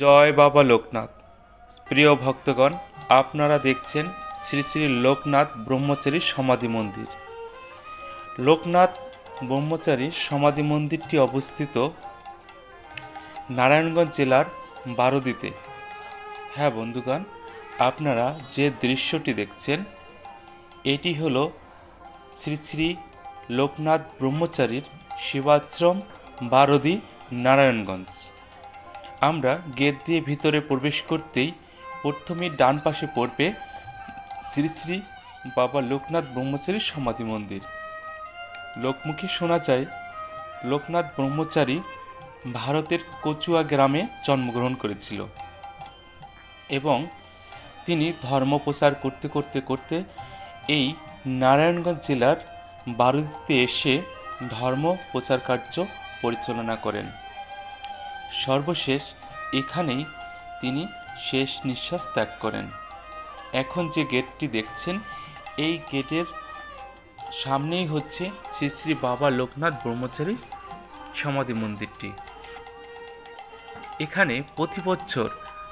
জয় বাবা লোকনাথ। প্রিয় ভক্তগণ, আপনারা দেখছেন শ্রী শ্রী লোকনাথ ব্রহ্মচারীর সমাধি মন্দির। লোকনাথ ব্রহ্মচারীর সমাধি মন্দিরটি অবস্থিত নারায়ণগঞ্জ জেলার বারোদিতে। হ্যাঁ বন্ধুগণ, আপনারা যে দৃশ্যটি দেখছেন, এটি হলো শ্রী শ্রী লোকনাথ ব্রহ্মচারীর শিবাশ্রম বারদি নারায়ণগঞ্জ। আমরা গেট দিয়ে ভিতরে প্রবেশ করতেই প্রথমে ডান পাশে পড়বে শ্রী শ্রী বাবা লোকনাথ ব্রহ্মচারীর সমাধি মন্দির। লোকমুখে শোনা যায়, লোকনাথ ব্রহ্মচারী ভারতের কচুয়া গ্রামে জন্মগ্রহণ করেছিল এবং তিনি ধর্ম প্রচার করতে করতে করতে এই নারায়ণগঞ্জ জেলার বারুদিতে এসে ধর্ম প্রচার কার্য পরিচালনা করেন। সর্বশেষ এখানেই তিনি শেষ নিঃশ্বাস ত্যাগ করেন। এখন যে গেটটি দেখছেন, এই গেটের সামনেই হচ্ছে শ্রী শ্রী বাবা লোকনাথ ব্রহ্মচারীর সমাধি মন্দিরটি। এখানে প্রতি বছর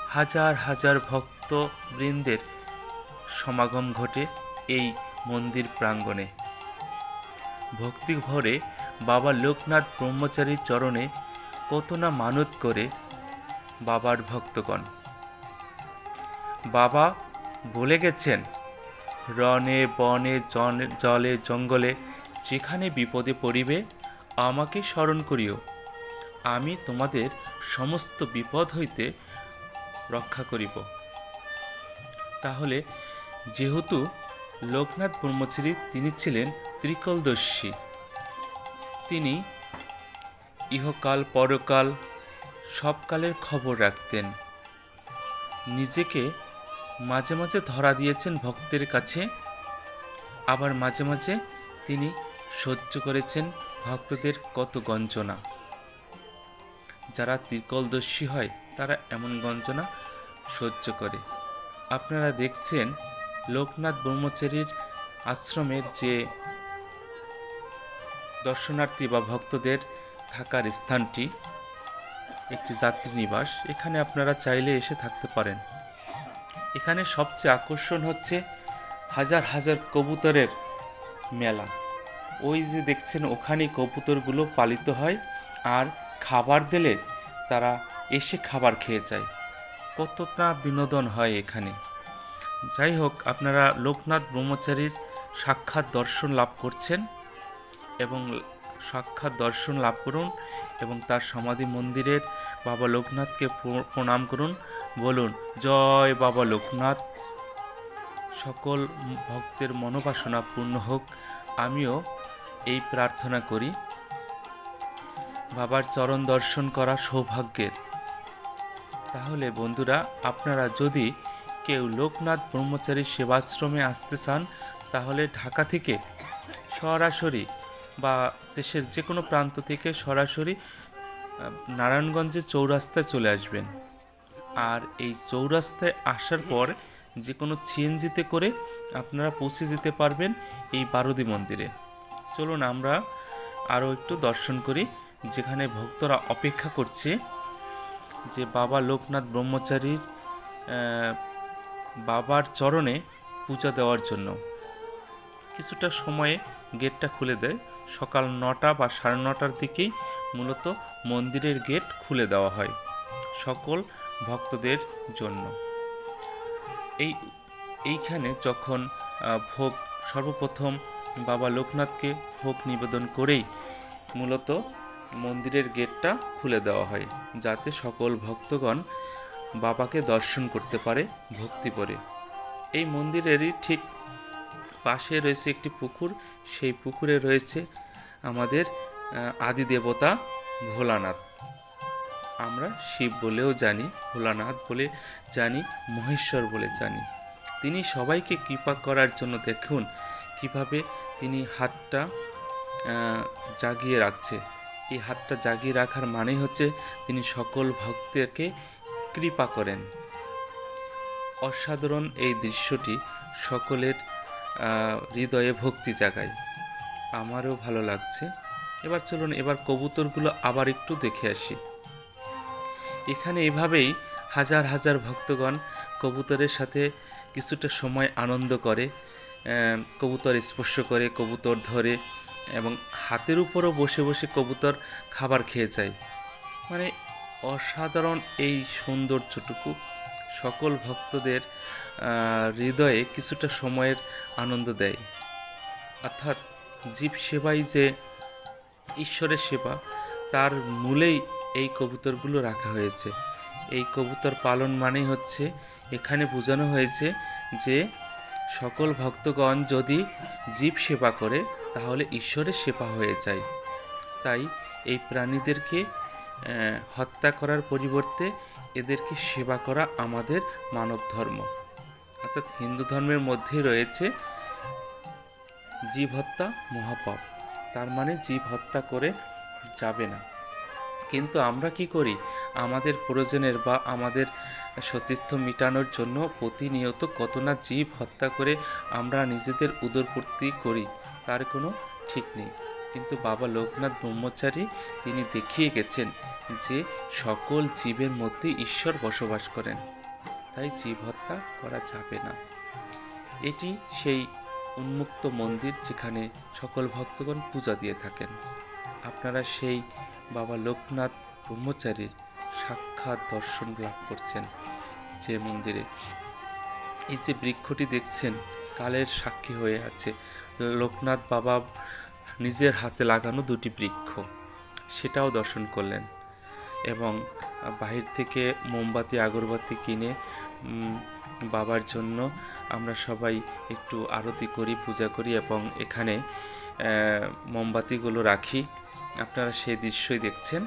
হাজার হাজার ভক্তবৃন্দের সমাগম ঘটে এই মন্দির প্রাঙ্গণে। ভক্তি ভরে বাবা লোকনাথ ব্রহ্মচারীর চরণে কত না মানত করে বাবার ভক্তগণ। বাবা বলে গেছেন রনে বনে জলে জঙ্গলে যেখানে বিপদে পড়িবে, আমাকে স্মরণ করিও। আমি তোমাদের সমস্ত বিপদ হইতে রক্ষা করিব। তাহলে যেহেতু লোকনাথ ব্রহ্মচারী তিনি ছিলেন ত্রিকলদর্শী, তিনি ইহকাল, পরকাল সবকালের খবর রাখতেন। নিজেকে মাঝে মাঝে ধরা দিয়েছেন ভক্তের কাছে, আবার মাঝে মাঝে তিনি সহ্য করেছেন ভক্তদের কত গঞ্জনা। যারা ত্রিকলদর্শী হয়, তারা এমন গঞ্জনা সহ্য করে। আপনারা দেখছেন লোকনাথ ব্রহ্মচারীর আশ্রমের যে দর্শনার্থী বা ভক্তদের থাকার স্থানটি একটি যাত্রী নিবাস। এখানে আপনারা চাইলে এসে থাকতে পারেন। এখানে সবচেয়ে আকর্ষণ হচ্ছে হাজার হাজার কবুতরের মেলা। ওই যে দেখছেন ওখানে কবুতরগুলো পালিত হয় আর খাবার দিলে তারা এসে খাবার খেয়ে যায়। কতটা বিনোদন হয় এখানে। যাই হোক, আপনারা লোকনাথ ব্রহ্মচারীর সাক্ষাৎ দর্শন লাভ করছেন এবং সাক্ষাৎ দর্শন লাভ করুন এবং তার সমাধি মন্দিরের বাবা লোকনাথকে প্রণাম করুন, বলুন, জয় বাবা লোকনাথ। সকল ভক্তের মনোবাসনা পূর্ণ হোক, আমিও এই প্রার্থনা করি। বাবার চরণ দর্শন করা সৌভাগ্যের। তাহলে বন্ধুরা, আপনারা যদি কেউ লোকনাথ ব্রহ্মচারী সেবাশ্রমে আসতে চান, তাহলে ঢাকা থেকে সরাসরি বা দেশের যে কোনো প্রান্ত থেকে সরাসরি আহ, নারায়ণগঞ্জের চৌরাস্তায় চলে আসবেন। আর এই চৌরাস্তায় আসার পর যে কোনো সিএনজিতে করে আপনারা পৌঁছে যেতে পারবেন এই বারুদি মন্দিরে। চলুন আমরা আরও একটু দর্শন করি যেখানে ভক্তরা অপেক্ষা করছে যে বাবা লোকনাথ ব্রহ্মচারীর বাবার চরণে পূজা দেওয়ার জন্য। কিছুটা সময়ে গেটটা খুলে দেয়। সকাল নটা বা সাড়ে নটার দিকেই মূলত মন্দিরের গেট খুলে দেওয়া হয় সকল ভক্তদের জন্য। এই, এইখানে যখন ভোগ, সর্বপ্রথম বাবা লোকনাথকে ভোগ নিবেদন করেই মূলত মন্দিরের গেটটা খুলে দেওয়া হয়, যাতে সকল ভক্তগণ বাবাকে দর্শন করতে পারে, ভক্তি করে। এই মন্দিরেরই ঠিক পাশে রয়েছে একটি পুকুর, সেই পুকুরে রয়েছে আমাদের আদি দেবতা ভোলানাথ। আমরা শিব বলেও জানি, ভোলানাথ বলে জানি, মহেশ্বর বলে জানি। তিনি সবাইকে কৃপা করার জন্য দেখুন কীভাবে তিনি হাতটা জাগিয়ে রাখছে। এই হাতটা জাগিয়ে রাখার মানেই হচ্ছে তিনি সকল ভক্তকে কৃপা করেন। অসাধারণ এই দৃশ্যটি সকলের হৃদয়ে ভক্তি জাগায় আমারও ভালো লাগছে। এবার চলুন, এবার কবুতরগুলো আবার একটু দেখে আসি। এখানে এভাবেই হাজার হাজার ভক্তগণ কবুতরের সাথে কিছুটা সময় আনন্দ করে কবুতর স্পর্শ করে, কবুতর ধরে এবং হাতের উপরও বসে বসে কবুতর খাবার খেয়ে যায়। মানে অসাধারণ এই সৌন্দর্যটুকু। সকল ভক্তদের হৃদয়ে কিছুটা সময়ের আনন্দ দেয়। অর্থাৎ জীব সেবাই যে ঈশ্বরের সেবা, তার মূলেই এই কবুতরগুলো রাখা হয়েছে। এই কবুতর পালন মানেই হচ্ছে, এখানে বোঝানো হয়েছে যে সকল ভক্তগণ যদি জীব সেবা করে, তাহলে ঈশ্বরের সেবা হয়ে যায়। তাই এই প্রাণীদেরকে হত্যা করার পরিবর্তে এদেরকে সেবা করা আমাদের মানব ধর্ম। অর্থাৎ হিন্দু ধর্মের মধ্যে রয়েছে জীব হত্যা মহাপাপ। তার মানে জীব হত্যা করে যাবে না। কিন্তু আমরা কি করি? আমাদের প্রয়োজনের বা আমাদের সতীর্থ মেটানোর জন্য প্রতিনিয়ত কত না জীব হত্যা করে আমরা নিজেদের উদরপূর্তি করি, তার কোনো ঠিক নেই। কিন্তু বাবা লোকনাথ ব্রহ্মচারী তিনি দেখিয়ে গেছেন যে সকল জীবের মধ্যে ঈশ্বর বসবাস করেন। তাই জীব হত্যা করা যাবে না। এটি সেই উন্মুক্ত মন্দির যেখানে সকল ভক্তগণ পূজা দিয়ে থাকেন। আপনারা সেই বাবা লোকনাথ ব্রহ্মচারীর সাক্ষাৎ দর্শন লাভ করছেন যে মন্দিরে। এই যে বৃক্ষটি দেখছেন, কালের সাক্ষী হয়ে আছে। লোকনাথ বাবা নিজের হাতে লাগানো দুটি বৃক্ষ। সেটাও দর্শন করলেন এবং বাহির থেকে মোমবাতি, আগরবাতি কিনে বাবার জন্য আমরা সবাই একটু আরতি করি, পূজা করি এবং এখানে মোমবাতিগুলো রাখি। আপনারা সেই দৃশ্যই দেখছেন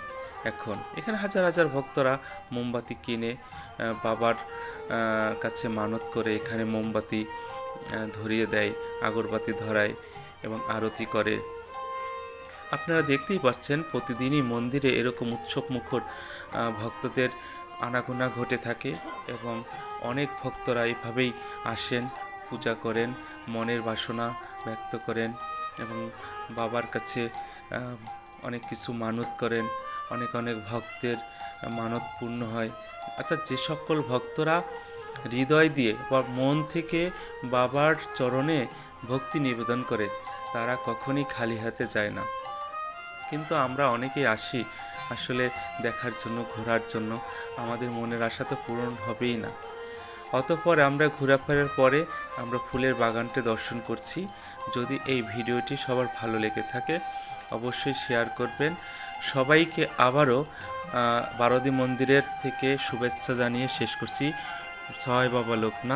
এখন। এখানে হাজার হাজার ভক্তরা মোমবাতি কিনে বাবার কাছে মানত করে এখানে মোমবাতি ধরিয়ে দেয়, আগরবাতি ধরায় এবং আরতি করে। আপনারা দেখতেই পাচ্ছেন প্রতিদিনই মন্দিরে এরকম উৎসব মুখর ভক্তদের আনাগোনা ঘটে থাকে এবং অনেক ভক্তরা এভাবেই আসেন, পূজা করেন, মনের বাসনা ব্যক্ত করেন এবং বাবার কাছে অনেক কিছু মানত করেন, অনেক অনেক ভক্তের মানত পূর্ণ হয়। অর্থাৎ যে সকল ভক্তরা হৃদয় দিয়ে বা মন থেকে বাবার চরণে ভক্তি নিবেদন করে, তারা কখনই খালি হাতে যায় না। কিন্তু আমরা অনেকেই আসি আসলে দেখার জন্য, ঘোরার জন্য। আমাদের মনের আশা তো পূরণ হবেই না। অতঃপর আমরা ঘোরাফেরার পরে আমরা ফুলের বাগানটি দর্শন করছি। যদি এই ভিডিওটি সবার ভালো লেগে থাকে, অবশ্যই শেয়ার করবেন। সবাইকে আবারও বারোদি মন্দিরের থেকে শুভেচ্ছা জানিয়ে শেষ করছি। জয় বাবা লোকনাথ।